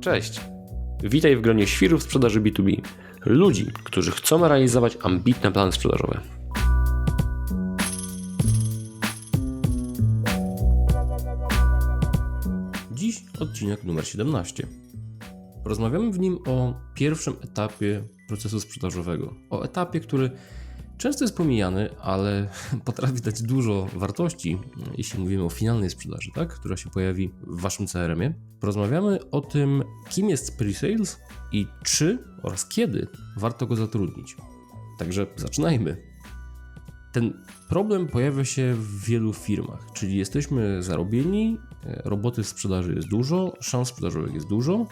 Cześć! Witaj w gronie świrów sprzedaży B2B. Ludzi, którzy chcą realizować ambitne plany sprzedażowe. Dziś odcinek numer 17. Porozmawiamy w nim o pierwszym etapie procesu sprzedażowego. O etapie, który często jest pomijany, ale potrafi dać dużo wartości, jeśli mówimy o finalnej sprzedaży, tak? która się pojawi w waszym CRM-ie. Porozmawiamy o tym, kim jest pre-sales i czy oraz kiedy warto go zatrudnić. Także zaczynajmy. Ten problem pojawia się w wielu firmach, czyli jesteśmy zarobieni, roboty w sprzedaży jest dużo, szans sprzedażowych jest dużo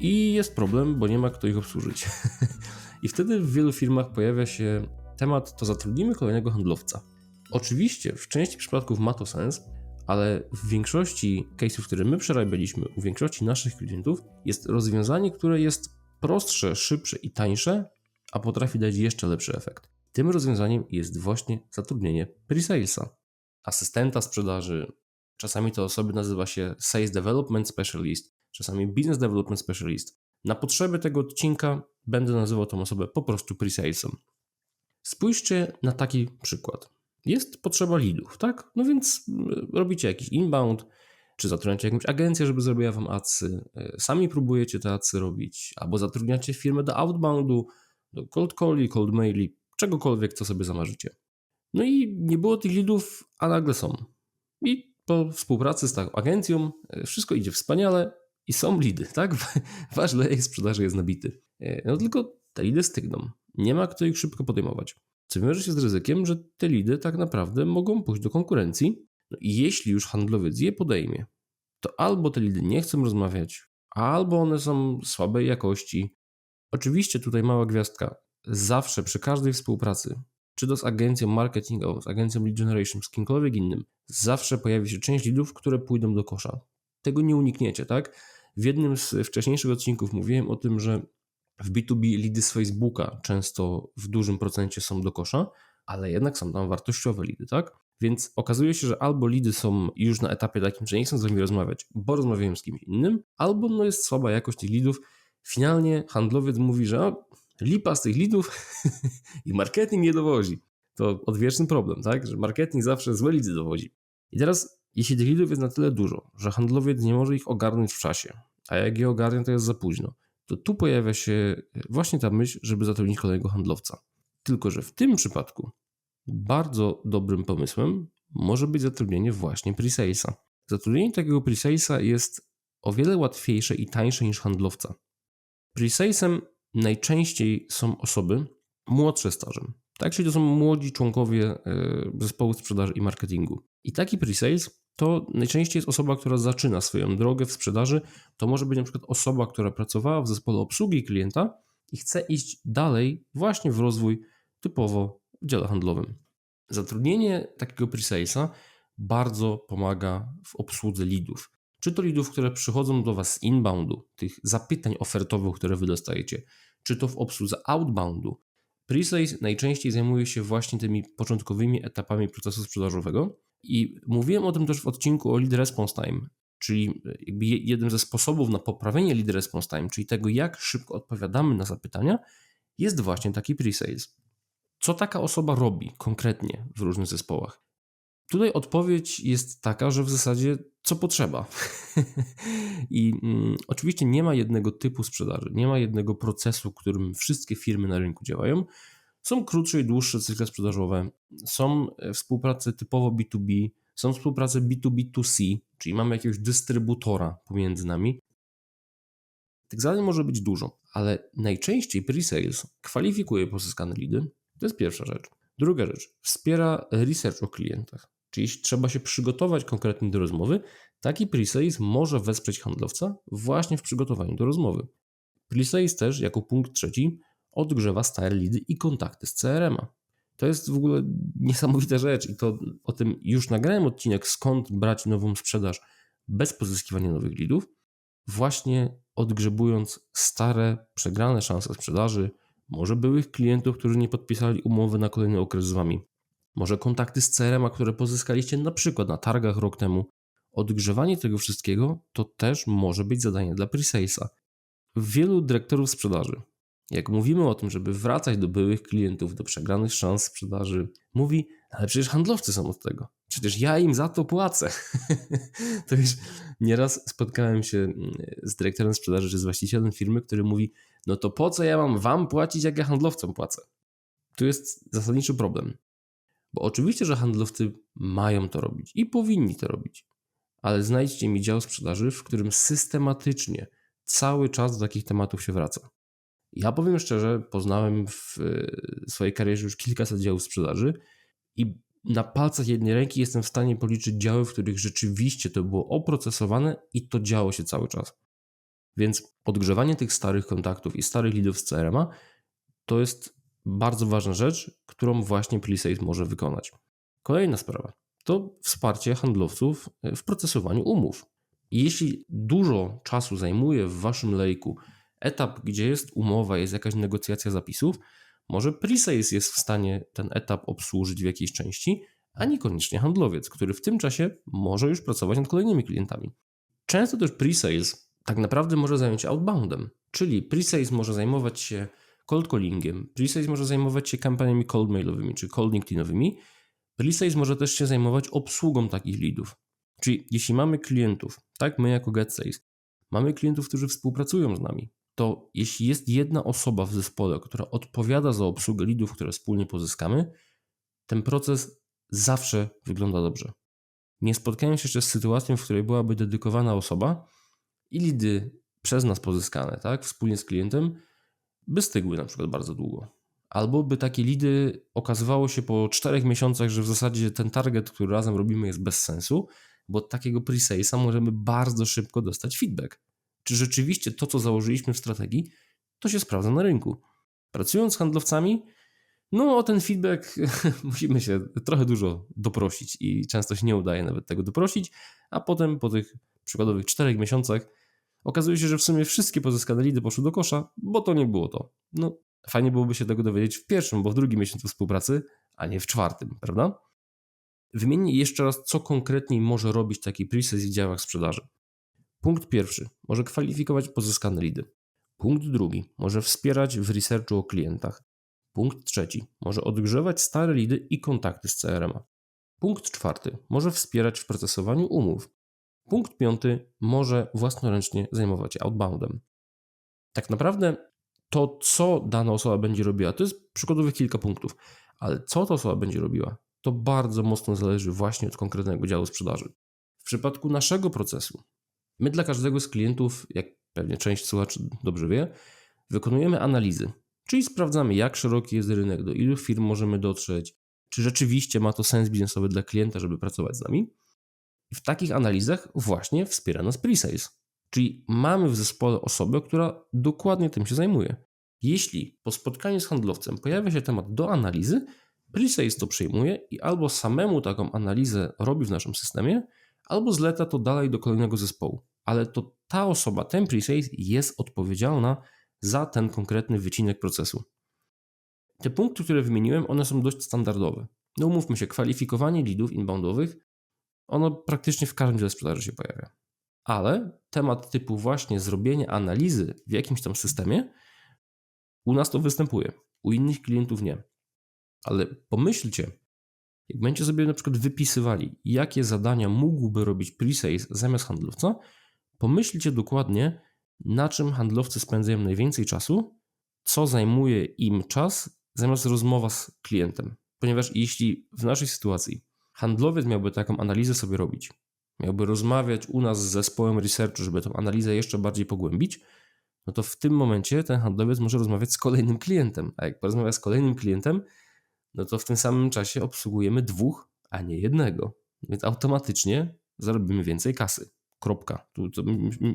i jest problem, bo nie ma kto ich obsłużyć. I wtedy w wielu firmach pojawia się temat, to zatrudnimy kolejnego handlowca. Oczywiście w części przypadków ma to sens, ale w większości case'ów, które my przerabialiśmy, u większości naszych klientów, jest rozwiązanie, które jest prostsze, szybsze i tańsze, a potrafi dać jeszcze lepszy efekt. Tym rozwiązaniem jest właśnie zatrudnienie pre-salesa, asystenta sprzedaży. Czasami to osoby nazywa się Sales Development Specialist, czasami Business Development Specialist. Na potrzeby tego odcinka będę nazywał tą osobę po prostu pre-salesem. Spójrzcie na taki przykład. Jest potrzeba leadów, tak? No więc robicie jakiś inbound, czy zatrudniacie jakąś agencję, żeby zrobiła wam adsy, sami próbujecie te adsy robić, albo zatrudniacie firmę do outboundu, do cold calli, cold maili, czegokolwiek, co sobie zamarzycie. No i nie było tych leadów, a nagle są. I po współpracy z taką agencją wszystko idzie wspaniale i są lidy, tak? Wasz lejek sprzedaży jest nabity. No tylko te lidy stygną. Nie ma kto ich szybko podejmować. Co wiąże się z ryzykiem, że te lidy tak naprawdę mogą pójść do konkurencji. No i jeśli już handlowiec je podejmie, to albo te lidy nie chcą rozmawiać, albo one są słabej jakości. Oczywiście tutaj mała gwiazdka. Zawsze przy każdej współpracy, czy to z agencją marketingową, z agencją lead generation, z kimkolwiek innym, zawsze pojawi się część lidów, które pójdą do kosza. Tego nie unikniecie, tak? W jednym z wcześniejszych odcinków mówiłem o tym, że w B2B lidy z Facebooka często w dużym procencie są do kosza, ale jednak są tam wartościowe lidy, tak? Więc okazuje się, że albo lidy są już na etapie takim, że nie chcą z wami rozmawiać, bo rozmawiają z kimś innym, albo no jest słaba jakość tych lidów. Finalnie handlowiec mówi, że o, lipa z tych lidów i marketing nie dowozi. To odwieczny problem, tak? Że marketing zawsze złe lidy dowodzi. I teraz, jeśli tych lidów jest na tyle dużo, że handlowiec nie może ich ogarnąć w czasie, a jak je ogarnie, to jest za późno, to tu pojawia się właśnie ta myśl, żeby zatrudnić kolejnego handlowca. Tylko, że w tym przypadku bardzo dobrym pomysłem może być zatrudnienie właśnie presalesa. Zatrudnienie takiego presalesa jest o wiele łatwiejsze i tańsze niż handlowca. Presalesem najczęściej są osoby młodsze stażem. Tak, czyli to są młodzi członkowie e, zespołu sprzedaży i marketingu. I taki presales to najczęściej jest osoba, która zaczyna swoją drogę w sprzedaży. To może być na przykład osoba, która pracowała w zespole obsługi klienta i chce iść dalej właśnie w rozwój typowo w dziale handlowym. Zatrudnienie takiego presalesa bardzo pomaga w obsłudze leadów. Czy to leadów, które przychodzą do Was z inboundu, tych zapytań ofertowych, które Wy dostajecie, czy to w obsłudze outboundu. Presales najczęściej zajmuje się właśnie tymi początkowymi etapami procesu sprzedażowego, i mówiłem o tym też w odcinku o lead response time, czyli jakby jednym ze sposobów na poprawienie lead response time, czyli tego, jak szybko odpowiadamy na zapytania, jest właśnie taki pre-sales. Co taka osoba robi konkretnie w różnych zespołach? Tutaj odpowiedź jest taka, że w zasadzie co potrzeba. I mm, oczywiście nie ma jednego typu sprzedaży, nie ma jednego procesu, którym wszystkie firmy na rynku działają. Są krótsze i dłuższe cykle sprzedażowe, są e, współprace typowo B2B, są współprace B2B2C, czyli mamy jakiegoś dystrybutora pomiędzy nami. Tych zadań może być dużo, ale najczęściej pre-sales kwalifikuje pozyskane lidy. To jest pierwsza rzecz. Druga rzecz, wspiera research o klientach. Czyli trzeba się przygotować konkretnie do rozmowy, taki pre-sales może wesprzeć handlowca właśnie w przygotowaniu do rozmowy. Pre-sales też, jako punkt trzeci, odgrzewa stare lidy i kontakty z CRM-a. To jest w ogóle niesamowita rzecz i to o tym już nagrałem odcinek, skąd brać nową sprzedaż bez pozyskiwania nowych lidów, właśnie odgrzebując stare, przegrane szanse sprzedaży, może byłych klientów, którzy nie podpisali umowy na kolejny okres z Wami, może kontakty z CRM-a, które pozyskaliście na przykład na targach rok temu. Odgrzewanie tego wszystkiego to też może być zadanie dla presalesa. wielu dyrektorów sprzedaży, jak mówimy o tym, żeby wracać do byłych klientów, do przegranych szans sprzedaży, mówi, ale przecież handlowcy są od tego. Przecież ja im za to płacę. to już nieraz spotkałem się mm, z dyrektorem sprzedaży czy z właścicielem firmy, który mówi, no to po co ja mam wam płacić, jak ja handlowcom płacę? Tu jest zasadniczy problem. Bo oczywiście, że handlowcy mają to robić i powinni to robić, ale znajdźcie mi dział sprzedaży, w którym systematycznie cały czas do takich tematów się wraca. Ja powiem szczerze, poznałem w swojej karierze już kilkaset działów sprzedaży i na palcach jednej ręki jestem w stanie policzyć działy, w których rzeczywiście to było oprocesowane i to działo się cały czas. Więc odgrzewanie tych starych kontaktów i starych lidów z CRM-a to jest bardzo ważna rzecz, którą właśnie Presales może wykonać. Kolejna sprawa to wsparcie handlowców w procesowaniu umów. Jeśli dużo czasu zajmuje w waszym lejku etap, gdzie jest umowa, jest jakaś negocjacja zapisów, może presales jest w stanie ten etap obsłużyć w jakiejś części, a niekoniecznie handlowiec, który w tym czasie może już pracować nad kolejnymi klientami. Często też presales tak naprawdę może zająć się outboundem, czyli presales może zajmować się cold callingiem, presales może zajmować się kampaniami cold mailowymi czy cold LinkedInowymi, presales może też się zajmować obsługą takich leadów. Czyli jeśli mamy klientów, tak my jako GetSales, mamy klientów, którzy współpracują z nami, to jeśli jest jedna osoba w zespole, która odpowiada za obsługę lidów, które wspólnie pozyskamy, ten proces zawsze wygląda dobrze. Nie spotkałem się jeszcze z sytuacją, w której byłaby dedykowana osoba i lidy przez nas pozyskane, tak, wspólnie z klientem, by stygły na przykład bardzo długo. Albo by takie lidy okazywało się po czterech miesiącach, że w zasadzie ten target, który razem robimy, jest bez sensu, bo od takiego pre możemy bardzo szybko dostać feedback czy rzeczywiście to, co założyliśmy w strategii, to się sprawdza na rynku. Pracując z handlowcami, no o ten feedback musimy się trochę dużo doprosić i często się nie udaje nawet tego doprosić, a potem po tych przykładowych czterech miesiącach okazuje się, że w sumie wszystkie pozyskane lidy poszły do kosza, bo to nie było to. No, fajnie byłoby się tego dowiedzieć w pierwszym, bo w drugim miesiącu współpracy, a nie w czwartym, prawda? Wymienię jeszcze raz, co konkretniej może robić taki pre-sales w działach sprzedaży. Punkt pierwszy może kwalifikować pozyskane lidy. Punkt drugi może wspierać w researchu o klientach. Punkt trzeci może odgrzewać stare lidy i kontakty z CRM. Punkt czwarty może wspierać w procesowaniu umów. Punkt piąty może własnoręcznie zajmować się outboundem. Tak naprawdę to, co dana osoba będzie robiła, to jest przykładowych kilka punktów, ale co ta osoba będzie robiła, to bardzo mocno zależy właśnie od konkretnego działu sprzedaży. W przypadku naszego procesu My dla każdego z klientów, jak pewnie część słuchaczy dobrze wie, wykonujemy analizy, czyli sprawdzamy, jak szeroki jest rynek, do ilu firm możemy dotrzeć, czy rzeczywiście ma to sens biznesowy dla klienta, żeby pracować z nami. I w takich analizach właśnie wspiera nas presales. Czyli mamy w zespole osobę, która dokładnie tym się zajmuje. Jeśli po spotkaniu z handlowcem pojawia się temat do analizy, presales to przyjmuje i albo samemu taką analizę robi w naszym systemie, albo zleca to dalej do kolejnego zespołu ale to ta osoba, ten pre-sales jest odpowiedzialna za ten konkretny wycinek procesu. Te punkty, które wymieniłem, one są dość standardowe. No umówmy się, kwalifikowanie leadów inboundowych, ono praktycznie w każdym dziale sprzedaży się pojawia. Ale temat typu właśnie zrobienie analizy w jakimś tam systemie, u nas to występuje, u innych klientów nie. Ale pomyślcie, jak będziecie sobie na przykład wypisywali, jakie zadania mógłby robić pre-sales zamiast handlowca, pomyślcie dokładnie, na czym handlowcy spędzają najwięcej czasu, co zajmuje im czas, zamiast rozmowa z klientem. Ponieważ jeśli w naszej sytuacji handlowiec miałby taką analizę sobie robić, miałby rozmawiać u nas z zespołem researchu, żeby tę analizę jeszcze bardziej pogłębić, no to w tym momencie ten handlowiec może rozmawiać z kolejnym klientem. A jak porozmawia z kolejnym klientem, no to w tym samym czasie obsługujemy dwóch, a nie jednego. Więc automatycznie zarobimy więcej kasy. Kropka. Tu, to,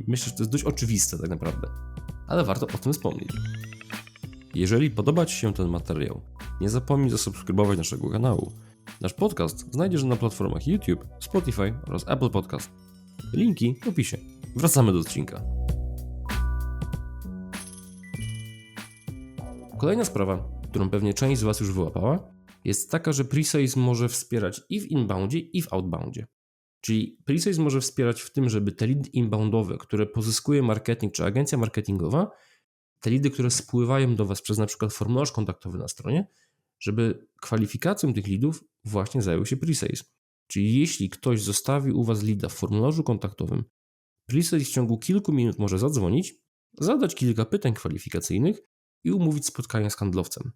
myślę, że to jest dość oczywiste tak naprawdę. Ale warto o tym wspomnieć. Jeżeli podoba Ci się ten materiał, nie zapomnij zasubskrybować naszego kanału. Nasz podcast znajdziesz na platformach YouTube, Spotify oraz Apple Podcast. Linki w opisie. Wracamy do odcinka. Kolejna sprawa, którą pewnie część z Was już wyłapała, jest taka, że presales może wspierać i w inboundzie, i w outboundzie. Czyli pre-sales może wspierać w tym, żeby te leady inboundowe, które pozyskuje marketing czy agencja marketingowa, te lidy, które spływają do Was przez na przykład formularz kontaktowy na stronie, żeby kwalifikacją tych lidów właśnie zajął się pre-sales. Czyli jeśli ktoś zostawi u Was lida w formularzu kontaktowym, pre-sales w ciągu kilku minut może zadzwonić, zadać kilka pytań kwalifikacyjnych i umówić spotkanie z handlowcem.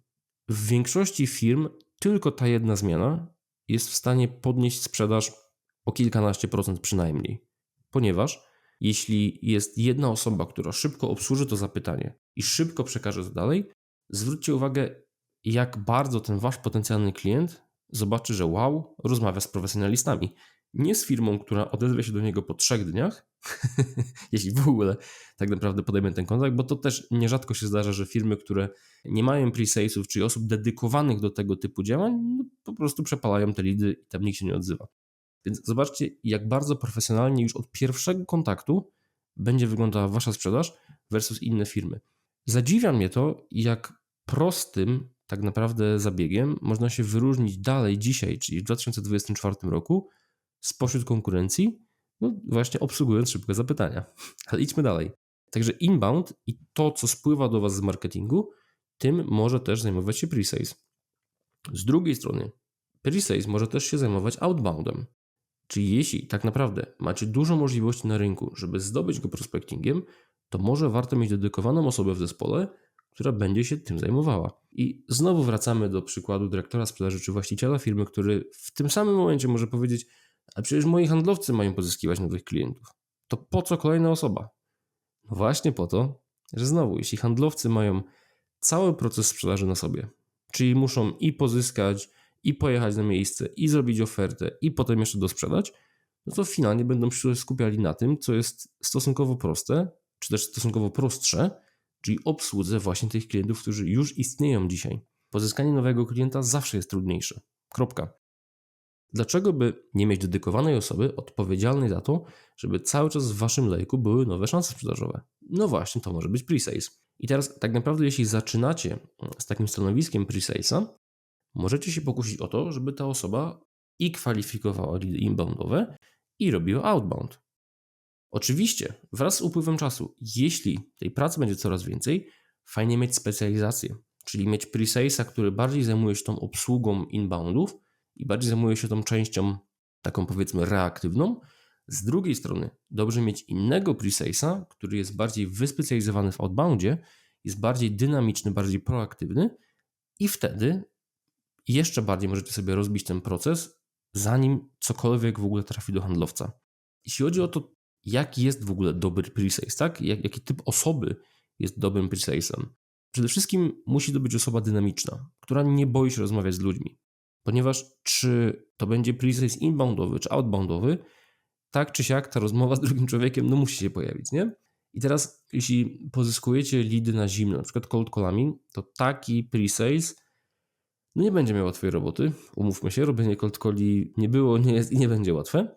W większości firm tylko ta jedna zmiana jest w stanie podnieść sprzedaż o kilkanaście procent przynajmniej, ponieważ jeśli jest jedna osoba, która szybko obsłuży to zapytanie i szybko przekaże to dalej, zwróćcie uwagę, jak bardzo ten wasz potencjalny klient zobaczy, że wow, rozmawia z profesjonalistami. Nie z firmą, która odezwie się do niego po trzech dniach, jeśli w ogóle tak naprawdę podejmę ten kontakt, bo to też nierzadko się zdarza, że firmy, które nie mają pre-salesów, czyli osób dedykowanych do tego typu działań, no po prostu przepalają te lidy i tam nikt się nie odzywa. Więc zobaczcie, jak bardzo profesjonalnie już od pierwszego kontaktu będzie wyglądała wasza sprzedaż versus inne firmy. Zadziwia mnie to, jak prostym tak naprawdę zabiegiem można się wyróżnić dalej dzisiaj, czyli w 2024 roku, spośród konkurencji, no właśnie obsługując szybkie zapytania. Ale idźmy dalej. Także inbound i to, co spływa do Was z marketingu, tym może też zajmować się pre-sales. Z drugiej strony, pre-sales może też się zajmować outboundem. Czyli jeśli tak naprawdę macie dużo możliwości na rynku, żeby zdobyć go prospectingiem, to może warto mieć dedykowaną osobę w zespole, która będzie się tym zajmowała. I znowu wracamy do przykładu dyrektora sprzedaży czy właściciela firmy, który w tym samym momencie może powiedzieć: A przecież moi handlowcy mają pozyskiwać nowych klientów. To po co kolejna osoba? No właśnie po to, że znowu, jeśli handlowcy mają cały proces sprzedaży na sobie, czyli muszą i pozyskać, i pojechać na miejsce, i zrobić ofertę, i potem jeszcze dosprzedać, no to finalnie będą się skupiali na tym, co jest stosunkowo proste, czy też stosunkowo prostsze, czyli obsłudze właśnie tych klientów, którzy już istnieją dzisiaj. Pozyskanie nowego klienta zawsze jest trudniejsze. Kropka. Dlaczego by nie mieć dedykowanej osoby odpowiedzialnej za to, żeby cały czas w waszym lejku były nowe szanse sprzedażowe? No właśnie, to może być pre-sales. I teraz tak naprawdę jeśli zaczynacie z takim stanowiskiem pre-salesa, możecie się pokusić o to, żeby ta osoba i kwalifikowała lead inboundowe i robiła outbound. Oczywiście, wraz z upływem czasu, jeśli tej pracy będzie coraz więcej, fajnie mieć specjalizację, czyli mieć pre-salesa, który bardziej zajmuje się tą obsługą inboundów i bardziej zajmuje się tą częścią taką powiedzmy reaktywną. Z drugiej strony, dobrze mieć innego pre-salesa, który jest bardziej wyspecjalizowany w outboundzie, jest bardziej dynamiczny, bardziej proaktywny i wtedy jeszcze bardziej możecie sobie rozbić ten proces, zanim cokolwiek w ogóle trafi do handlowca. Jeśli chodzi o to, jaki jest w ogóle dobry pre-sales, tak? Jak, jaki typ osoby jest dobrym pre-salesem? Przede wszystkim musi to być osoba dynamiczna, która nie boi się rozmawiać z ludźmi. Ponieważ czy to będzie pre-sales inboundowy czy outboundowy, tak czy siak ta rozmowa z drugim człowiekiem no musi się pojawić, nie? I teraz, jeśli pozyskujecie lidy na zimno, na przykład cold callami, to taki pre-sales no nie będzie miał łatwej roboty. Umówmy się, robienie cold calli nie było, nie jest i nie będzie łatwe.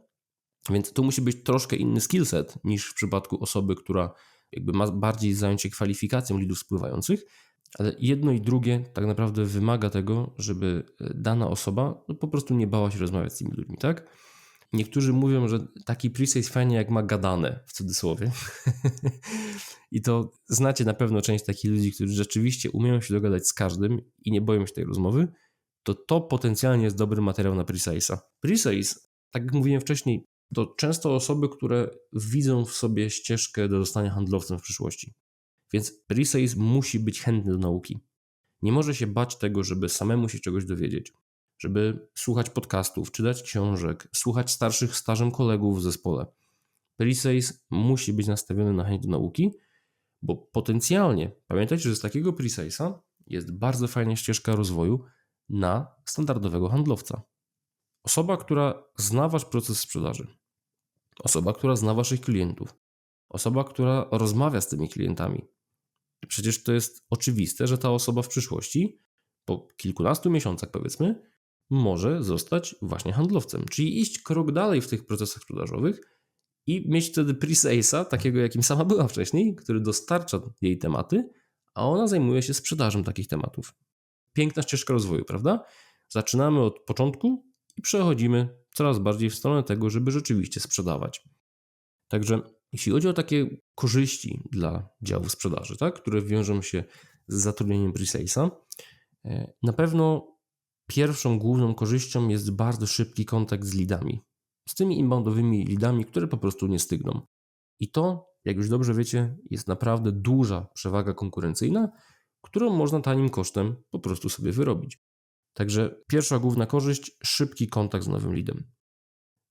Więc to musi być troszkę inny skillset niż w przypadku osoby, która jakby ma bardziej zająć się kwalifikacją lidów spływających, ale jedno i drugie tak naprawdę wymaga tego, żeby dana osoba no po prostu nie bała się rozmawiać z tymi ludźmi, tak? Niektórzy mówią, że taki preset jest fajnie jak ma gadane, w cudzysłowie. I to znacie na pewno część takich ludzi, którzy rzeczywiście umieją się dogadać z każdym i nie boją się tej rozmowy, to to potencjalnie jest dobry materiał na pre-salesa. Pre-sales, tak jak mówiłem wcześniej, to często osoby, które widzą w sobie ścieżkę do zostania handlowcem w przyszłości. Więc pre-sales musi być chętny do nauki. Nie może się bać tego, żeby samemu się czegoś dowiedzieć, żeby słuchać podcastów, czytać książek, słuchać starszych stażem kolegów w zespole. Pre-sales musi być nastawiony na chęć do nauki, bo potencjalnie, pamiętajcie, że z takiego pre-salesa jest bardzo fajna ścieżka rozwoju na standardowego handlowca. Osoba, która zna wasz proces sprzedaży, osoba, która zna waszych klientów, osoba, która rozmawia z tymi klientami. Przecież to jest oczywiste, że ta osoba w przyszłości, po kilkunastu miesiącach powiedzmy, może zostać właśnie handlowcem, czyli iść krok dalej w tych procesach sprzedażowych i mieć wtedy pre-salesa, takiego jakim sama była wcześniej, który dostarcza jej tematy, a ona zajmuje się sprzedażą takich tematów. Piękna ścieżka rozwoju, prawda? Zaczynamy od początku i przechodzimy coraz bardziej w stronę tego, żeby rzeczywiście sprzedawać. Także jeśli chodzi o takie korzyści dla działów sprzedaży, tak, które wiążą się z zatrudnieniem pre-salesa, e, na pewno pierwszą główną korzyścią jest bardzo szybki kontakt z lidami. Z tymi inboundowymi lidami, które po prostu nie stygną. I to, jak już dobrze wiecie, jest naprawdę duża przewaga konkurencyjna, którą można tanim kosztem po prostu sobie wyrobić. Także pierwsza główna korzyść szybki kontakt z nowym lidem.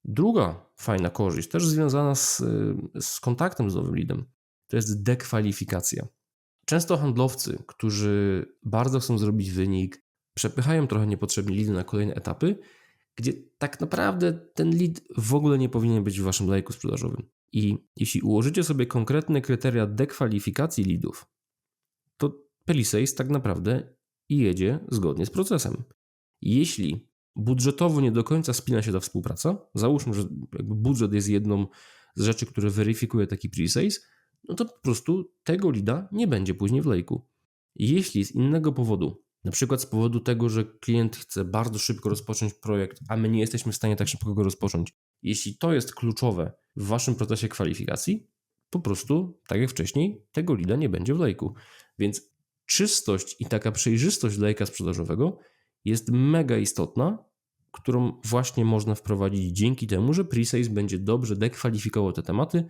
Druga fajna korzyść, też związana z, z kontaktem z nowym lidem, to jest dekwalifikacja. Często handlowcy, którzy bardzo chcą zrobić wynik, przepychają trochę niepotrzebnie lidy na kolejne etapy, gdzie tak naprawdę ten lead w ogóle nie powinien być w waszym lejku sprzedażowym. I jeśli ułożycie sobie konkretne kryteria dekwalifikacji leadów, to Pelisales tak naprawdę jedzie zgodnie z procesem. Jeśli budżetowo nie do końca spina się ta współpraca, załóżmy, że budżet jest jedną z rzeczy, które weryfikuje taki pre-sales, no to po prostu tego lida nie będzie później w lejku. Jeśli z innego powodu, na przykład z powodu tego, że klient chce bardzo szybko rozpocząć projekt, a my nie jesteśmy w stanie tak szybko go rozpocząć, jeśli to jest kluczowe w waszym procesie kwalifikacji, po prostu, tak jak wcześniej, tego lida nie będzie w lejku. Więc czystość i taka przejrzystość lejka sprzedażowego jest mega istotna, którą właśnie można wprowadzić dzięki temu, że Presales będzie dobrze dekwalifikował te tematy,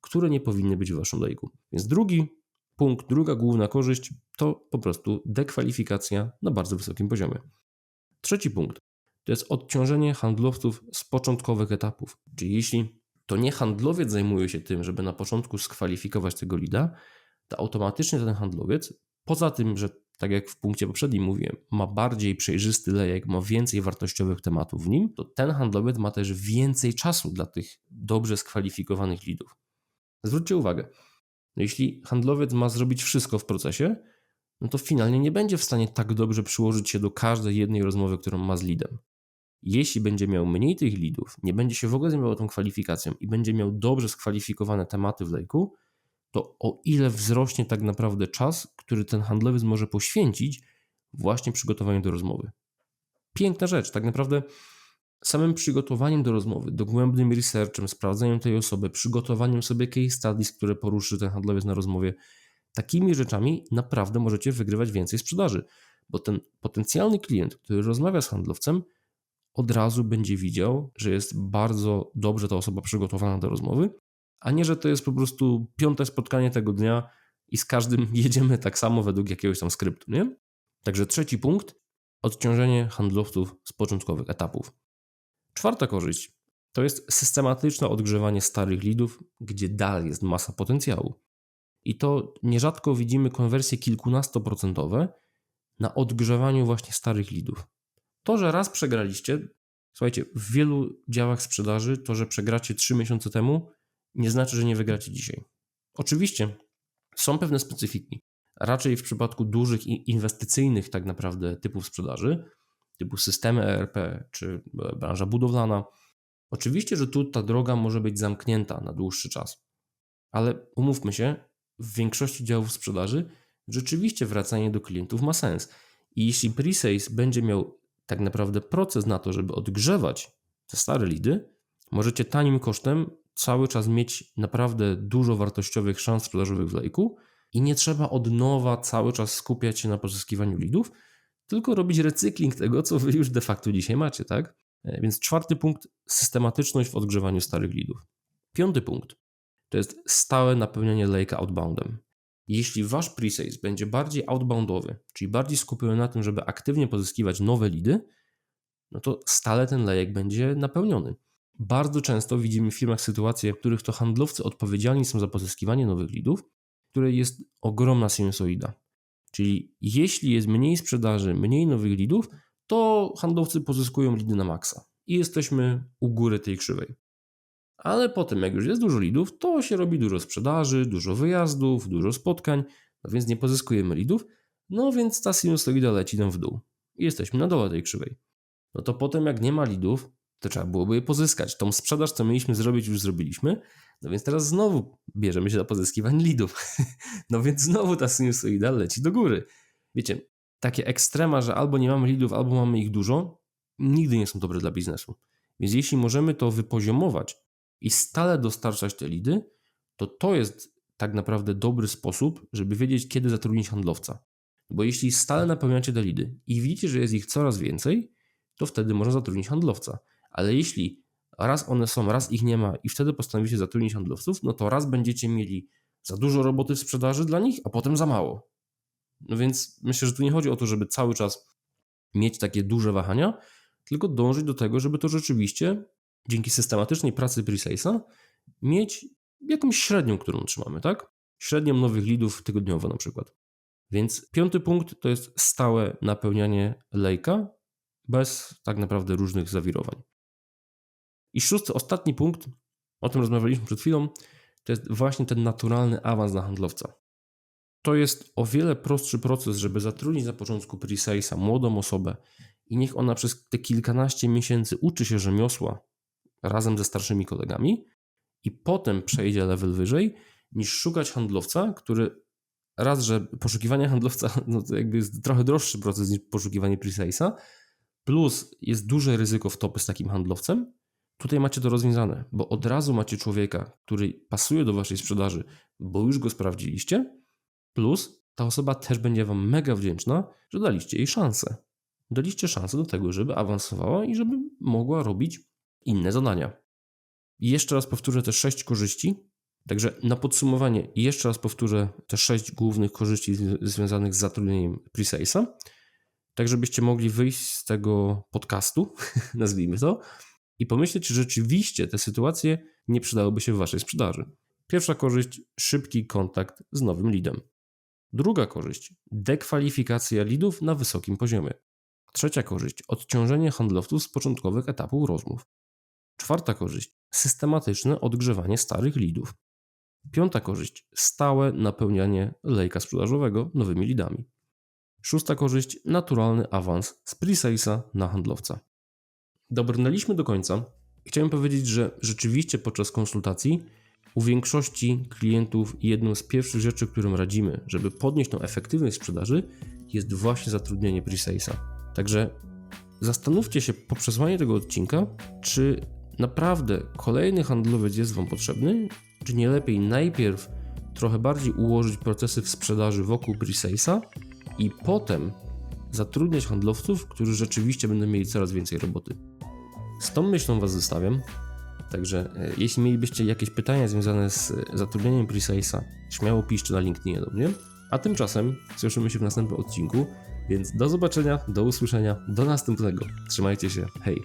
które nie powinny być w waszym lejku. Więc drugi punkt, druga główna korzyść to po prostu dekwalifikacja na bardzo wysokim poziomie. Trzeci punkt to jest odciążenie handlowców z początkowych etapów. Czyli jeśli to nie handlowiec zajmuje się tym, żeby na początku skwalifikować tego lida, to automatycznie ten handlowiec, poza tym, że tak jak w punkcie poprzednim mówiłem, ma bardziej przejrzysty lejek, ma więcej wartościowych tematów w nim, to ten handlowiec ma też więcej czasu dla tych dobrze skwalifikowanych lidów. Zwróćcie uwagę, no jeśli handlowiec ma zrobić wszystko w procesie, no to finalnie nie będzie w stanie tak dobrze przyłożyć się do każdej jednej rozmowy, którą ma z lidem. Jeśli będzie miał mniej tych lidów, nie będzie się w ogóle zajmował tą kwalifikacją i będzie miał dobrze skwalifikowane tematy w lejku, to o ile wzrośnie tak naprawdę czas, który ten handlowiec może poświęcić właśnie przygotowaniu do rozmowy. Piękna rzecz, tak naprawdę samym przygotowaniem do rozmowy, dogłębnym researchem, sprawdzeniem tej osoby, przygotowaniem sobie case studies, które poruszy ten handlowiec na rozmowie, takimi rzeczami naprawdę możecie wygrywać więcej sprzedaży, bo ten potencjalny klient, który rozmawia z handlowcem, od razu będzie widział, że jest bardzo dobrze ta osoba przygotowana do rozmowy a nie, że to jest po prostu piąte spotkanie tego dnia i z każdym jedziemy tak samo według jakiegoś tam skryptu, nie? Także trzeci punkt, odciążenie handlowców z początkowych etapów. Czwarta korzyść to jest systematyczne odgrzewanie starych lidów, gdzie dalej jest masa potencjału. I to nierzadko widzimy konwersje kilkunastoprocentowe na odgrzewaniu właśnie starych lidów. To, że raz przegraliście, słuchajcie, w wielu działach sprzedaży to, że przegracie 3 miesiące temu, nie znaczy, że nie wygracie dzisiaj. Oczywiście są pewne specyfiki. Raczej w przypadku dużych i inwestycyjnych tak naprawdę typów sprzedaży, typu systemy ERP czy branża budowlana, oczywiście, że tu ta droga może być zamknięta na dłuższy czas. Ale umówmy się, w większości działów sprzedaży rzeczywiście wracanie do klientów ma sens. I jeśli pre-sales będzie miał tak naprawdę proces na to, żeby odgrzewać te stare lidy, możecie tanim kosztem cały czas mieć naprawdę dużo wartościowych szans sprzedażowych w lejku i nie trzeba od nowa cały czas skupiać się na pozyskiwaniu lidów, tylko robić recykling tego, co wy już de facto dzisiaj macie, tak? E, więc czwarty punkt systematyczność w odgrzewaniu starych lidów. Piąty punkt to jest stałe napełnianie lejka outboundem. Jeśli wasz presales będzie bardziej outboundowy, czyli bardziej skupiony na tym, żeby aktywnie pozyskiwać nowe lidy, no to stale ten lejek będzie napełniony. Bardzo często widzimy w firmach sytuacje, w których to handlowcy odpowiedzialni są za pozyskiwanie nowych lidów, której jest ogromna sinusoida. Czyli jeśli jest mniej sprzedaży, mniej nowych lidów, to handlowcy pozyskują lidy na maksa i jesteśmy u góry tej krzywej. Ale potem, jak już jest dużo lidów, to się robi dużo sprzedaży, dużo wyjazdów, dużo spotkań, no więc nie pozyskujemy lidów, no więc ta sinusoida leci nam w dół i jesteśmy na dole tej krzywej. No to potem, jak nie ma lidów, to trzeba byłoby je pozyskać. Tą sprzedaż, co mieliśmy zrobić, już zrobiliśmy. No więc teraz znowu bierzemy się za pozyskiwanie lidów. No więc znowu ta sinusoida leci do góry. Wiecie, takie ekstrema, że albo nie mamy lidów, albo mamy ich dużo, nigdy nie są dobre dla biznesu. Więc jeśli możemy to wypoziomować i stale dostarczać te lidy, to to jest tak naprawdę dobry sposób, żeby wiedzieć, kiedy zatrudnić handlowca. Bo jeśli stale napełniacie te lidy i widzicie, że jest ich coraz więcej, to wtedy można zatrudnić handlowca. Ale jeśli raz one są, raz ich nie ma i wtedy postanowicie zatrudnić handlowców, no to raz będziecie mieli za dużo roboty w sprzedaży dla nich, a potem za mało. No więc myślę, że tu nie chodzi o to, żeby cały czas mieć takie duże wahania, tylko dążyć do tego, żeby to rzeczywiście dzięki systematycznej pracy pre-salesa mieć jakąś średnią, którą trzymamy, tak? Średnią nowych lidów tygodniowo na przykład. Więc piąty punkt to jest stałe napełnianie lejka bez tak naprawdę różnych zawirowań. I szósty, ostatni punkt, o tym rozmawialiśmy przed chwilą, to jest właśnie ten naturalny awans na handlowca. To jest o wiele prostszy proces, żeby zatrudnić na początku pre-salesa młodą osobę i niech ona przez te kilkanaście miesięcy uczy się rzemiosła razem ze starszymi kolegami i potem przejdzie level wyżej, niż szukać handlowca, który raz, że poszukiwanie handlowca no to jakby jest trochę droższy proces niż poszukiwanie pre-salesa, plus jest duże ryzyko wtopy z takim handlowcem, tutaj macie to rozwiązane, bo od razu macie człowieka, który pasuje do waszej sprzedaży, bo już go sprawdziliście, plus ta osoba też będzie wam mega wdzięczna, że daliście jej szansę. Daliście szansę do tego, żeby awansowała i żeby mogła robić inne zadania. Jeszcze raz powtórzę te sześć korzyści. Także na podsumowanie, jeszcze raz powtórzę te sześć głównych korzyści związanych z zatrudnieniem pre-salesa, tak żebyście mogli wyjść z tego podcastu, nazwijmy to, i pomyśleć, czy rzeczywiście te sytuacje nie przydałyby się w waszej sprzedaży. Pierwsza korzyść szybki kontakt z nowym leadem. Druga korzyść dekwalifikacja leadów na wysokim poziomie. Trzecia korzyść odciążenie handlowców z początkowych etapów rozmów. Czwarta korzyść systematyczne odgrzewanie starych leadów. Piąta korzyść stałe napełnianie lejka sprzedażowego nowymi leadami. Szósta korzyść naturalny awans z pre-salesa na handlowca. Dobrnęliśmy do końca. Chciałem powiedzieć, że rzeczywiście podczas konsultacji u większości klientów jedną z pierwszych rzeczy, którym radzimy, żeby podnieść tą efektywność sprzedaży, jest właśnie zatrudnienie pre-salesa. Także zastanówcie się po przesłaniu tego odcinka, czy naprawdę kolejny handlowiec jest Wam potrzebny, czy nie lepiej najpierw trochę bardziej ułożyć procesy w sprzedaży wokół pre-salesa i potem zatrudniać handlowców, którzy rzeczywiście będą mieli coraz więcej roboty. Z tą myślą Was zostawiam. Także e, jeśli mielibyście jakieś pytania związane z e, zatrudnieniem pre-salesa, śmiało piszcie na LinkedInie do mnie. A tymczasem słyszymy się w następnym odcinku, więc do zobaczenia, do usłyszenia, do następnego. Trzymajcie się, hej!